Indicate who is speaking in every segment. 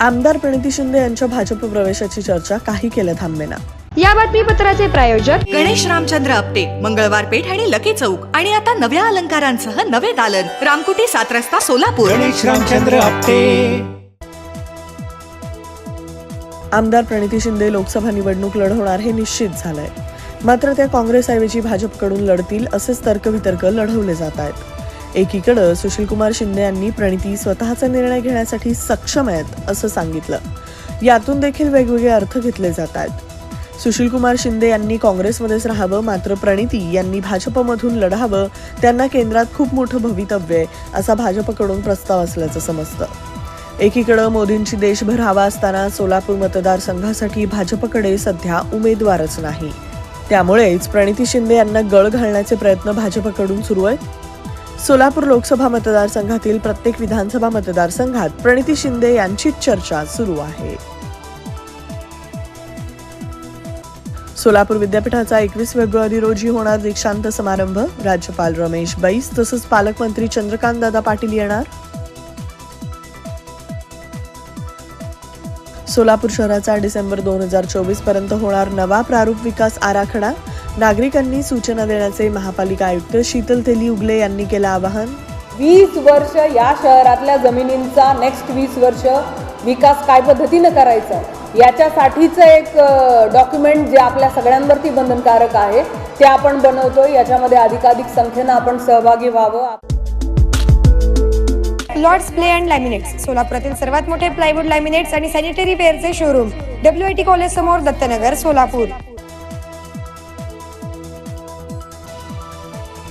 Speaker 1: आमदार प्रणिती शिंदे यांच्या भाजप प्रवेशाची चर्चा काही केलं थांबेना
Speaker 2: या बातमीपत्राचे प्रायोजक
Speaker 3: गणेश रामचंद्र आपटे मंगळवार पेठ आणि लकी चौक. आणि आता नव्या अलंकारांसह नवे दालन. रामकुटी सात रस्ता सोलापूर.
Speaker 4: गणेश रामचंद्र आपटे.
Speaker 1: आमदार प्रणिती शिंदे लोकसभा निवडणूक लढवणार हे निश्चित झालंय. मात्र त्या काँग्रेसऐवजी भाजपकडून लढतील असेच तर्कवितर्क लढवले जात आहेत. एकीकडं सुशीलकुमार शिंदे यांनी प्रणिती स्वतःचा निर्णय घेण्यासाठी सक्षम आहेत असं सांगितलं. यातून देखील वेगवेगळे अर्थ घेतले जात आहेत. सुशीलकुमार शिंदे यांनी काँग्रेसमध्येच राहावं मात्र प्रणिती यांनी भाजपमधून लढावं त्यांना केंद्रात खूप मोठं भवितव्य आहे असा भाजपकडून प्रस्ताव असल्याचं समजतं. एकीकडं मोदींची देशभर हवा असताना सोलापूर मतदारसंघासाठी भाजपकडे सध्या उमेदवारच नाही. त्यामुळेच प्रणिती शिंदे यांना गळ घालण्याचे प्रयत्न भाजपकडून सुरू आहेत. सोलापूर लोकसभा मतदारसंघातील प्रत्येक विधानसभा मतदारसंघात प्रणिती शिंदे यांचीच चर्चा सुरू आहे. सोलापूर विद्यापीठाचा एकवीस फेब्रुवारी रोजी होणार दीक्षांत समारंभ. राज्यपाल रमेश बैस तसंच पालकमंत्री चंद्रकांत दादा पाटील येणार. सोलापूर शहराचा डिसेंबर दोन हजार चोवीसपर्यंत होणार नवा प्रारूप विकास आराखडा. नागरिकांनी सूचना देण्याचे महापालिका आयुक्त शीतल तेली उगले यांनी केलं आवाहन.
Speaker 5: वीस वर्ष या शहरातल्या जमिनींचा नेक्स्ट वीस वर्ष विकास काय पद्धतीनं करायचा? याच्यासाठीचं एक डॉक्युमेंट जे आपल्या सगळ्यांवरती बंधनकारक आहे ते आपण बनवतोय. याच्यामध्ये अधिकाधिक संख्येनं आपण सहभागी व्हावं.
Speaker 2: लॉर्ड्स प्ले अँड लॅमिनेट्स सोलापुरातील सर्वात मोठे प्लायवूड लॅमिनेट्स आणि sanitary वेअरचे showroom W I T college समोर दत्तनगर सोलापूर.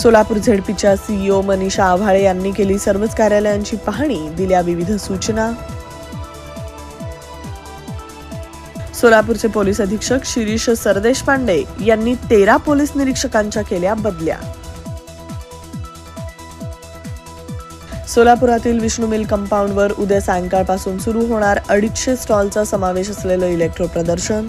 Speaker 1: सोलापूर झेडपीच्या सीईओ मनीषा आव्हाळे यांनी केली सर्वच कार्यालयांची पाहणी दिल्या विविध सूचना. सोलापूरचे पोलीस अधीक्षक शिरीष सरदेश पांडे यांनी तेरा पोलीस निरीक्षकांच्या केल्या बदल्या. सोलापुरातील विष्णू मिल कंपाऊंडवर उद्या सायंकाळपासून सुरू होणार अडीचशे स्टॉलचा समावेश असलेलं इलेक्ट्रो प्रदर्शन.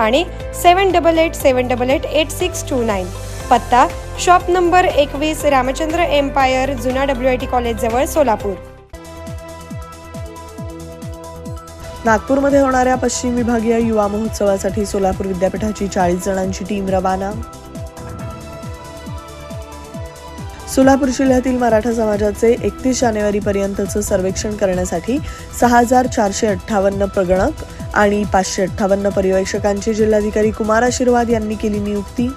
Speaker 2: आणि seven double eight seven double eight eight six two nine. पत्ता शॉप नंबर एकवीस रामचंद्र एम्पायर जुना डब्ल्यू आय टी कॉलेजजवळ सोलापूर.
Speaker 1: नागपूरमध्ये होणाऱ्या पश्चिम विभागीय युवा महोत्सवासाठी सोलापूर विद्यापीठाची चाळीस जणांची टीम रवाना. सोलापूर जिल्ह्यातील मराठा समाजाचे एकतीस जानेवारी पर्यंतचं सर्वेक्षण करण्यासाठी सहा हजार चारशे अठ्ठावन्न प्रगणक आणि पाचशे अठ्ठावन्न पर्यवेक्षकांची जिल्हाधिकारी कुमार आशीर्वाद यांनी केली नियुक्ती.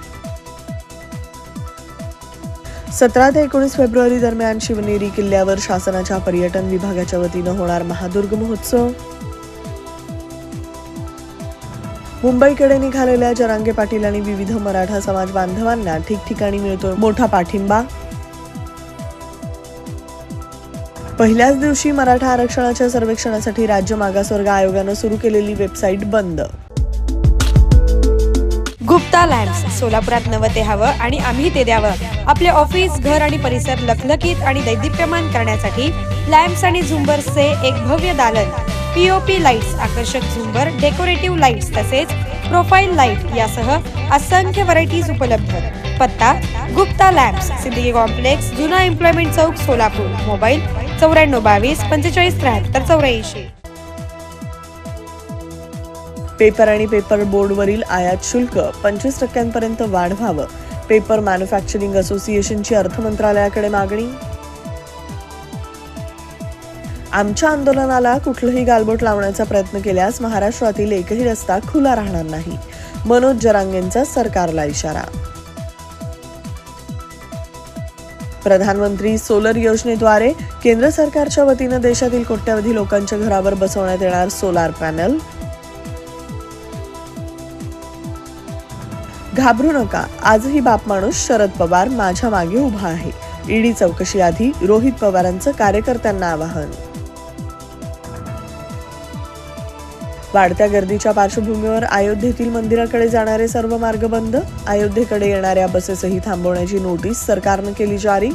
Speaker 1: सतरा ते एकोणीस फेब्रुवारी दरम्यान शिवनेरी किल्ल्यावर शासनाच्या पर्यटन विभागाच्या वतीनं होणार महादुर्ग महोत्सव. मुंबईकडे निघालेल्या जरांगे पाटील आणि विविध मराठा समाज बांधवांना ठिकठिकाणी मिळतोय मोठा पाठिंबा. पहिल्याच दिवशी मराठा आरक्षणाच्या सर्वेक्षणासाठी राज्य मागासवर्ग आयोगानं सुरू केलेली वेबसाईट बंद.
Speaker 2: गुप्ता लॅम्प्स सोलापुरात नवं ते हवं आणि आम्ही ते द्यावं. आपले ऑफिस घर आणि परिसर लखलखीत आणि दैदिप्यमान करण्यासाठी लॅम्प्स आणि झुंबर्सचे एक भव्य दालन. पीओपी लाईट्स आकर्षक झुंबर डेकोरेटिव्ह लाईट्स तसेच प्रोफाईल लाइट यासह असंख्य व्हरायटीज उपलब्ध. पत्ता गुप्ता लॅम्प्स सिद्दीकी कॉम्प्लेक्स जुना एम्प्लॉयमेंट चौक सोलापूर. मोबाईल चौऱ्याण्णव बावीस पंचेचाळीस त्र्याहत्तर चौऱ्याऐंशी.
Speaker 1: पेपर आणि पेपर बोर्डवरील आयात शुल्क पंचवीस टक्क्यांपर्यंत वाढवावं. पेपर मॅन्युफॅक्चरिंग असोसिएशनची अर्थ मंत्रालयाकडे मागणी. आमच्या आंदोलनाला कुठलंही गालबोट लावण्याचा प्रयत्न केल्यास महाराष्ट्रातील एकही रस्ता खुला राहणार नाही. मनोज जरांगेंचा सरकारला इशारा. प्रधानमंत्री सोलर योजनेद्वारे केंद्र सरकारच्या वतीनं देशातील कोट्यवधी लोकांच्या घरावर बसवण्यात येणार सोलार पॅनल घाबरू नका आजही बाप माणूस शरद पवार माझ्या मागे उभा आहे. ईडी चौकशी आधी रोहित पवारांचं कार्यकर्त्यांना आवाहन. वाढत्या गर्दीच्या पार्श्वभूमीवर अयोध्येतील मंदिराकडे जाणारे सर्व मार्ग बंद. अयोध्येकडे येणाऱ्या बसेसही थांबवण्याची नोटीस सरकारनं केली जारी.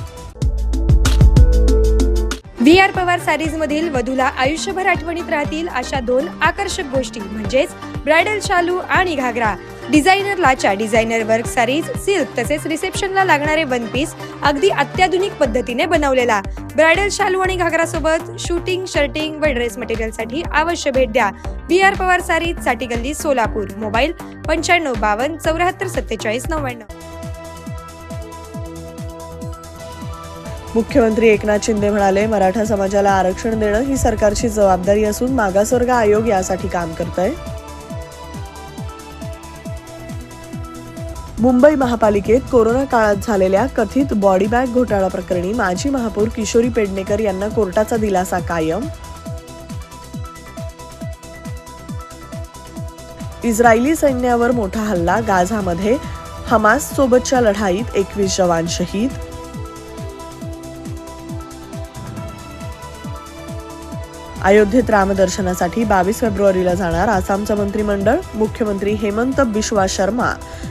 Speaker 2: व्ही आर पवार सॅरीज मधील वधूला आयुष्यभर आठवणीत राहतील अशा दोन आकर्षक गोष्टी म्हणजेच ब्रायडल शालू आणि घागरा. डिझायनर लाचा डिझायनर वर्क सारीज सिल्क तसेच रिसेप्शनला लागणारे वन पीस अगदी अत्याधुनिक पद्धतीने बनवलेला. ब्रायडल शालू आणि घागरा सोबत शूटिंग शर्टिंग व ड्रेस मटेरियलसाठी अवश्य भेट द्या. बी आर पवार सारीजसाठी गल्ली सोलापूर. मोबाईल पंच्याण्णव बावन्न चौऱ्याहत्तर सत्तेचाळीस नव्याण्णव.
Speaker 1: मुख्यमंत्री एकनाथ शिंदे म्हणाले मराठा समाजाला आरक्षण देणं ही सरकारची जबाबदारी असून मागासवर्ग आयोग यासाठी काम करत आहे मुंबई महापालिकेत कोरोना काळात झालेल्या कथित बॉडी बॅग घोटाळा प्रकरणी माजी महापौर किशोरी पेडणेकर यांना कोर्टाचा दिलासा कायम. इस्रायली सैन्यावर मोठा हल्ला गाझामध्ये हमास सोबतच्या लढाईत एकवीस जवान शहीद. अयोध्येत रामदर्शनासाठी बावीस फेब्रुवारीला जाणार आसामचं मंत्रिमंडळ मुख्यमंत्री हेमंत बिश्वा शर्मा.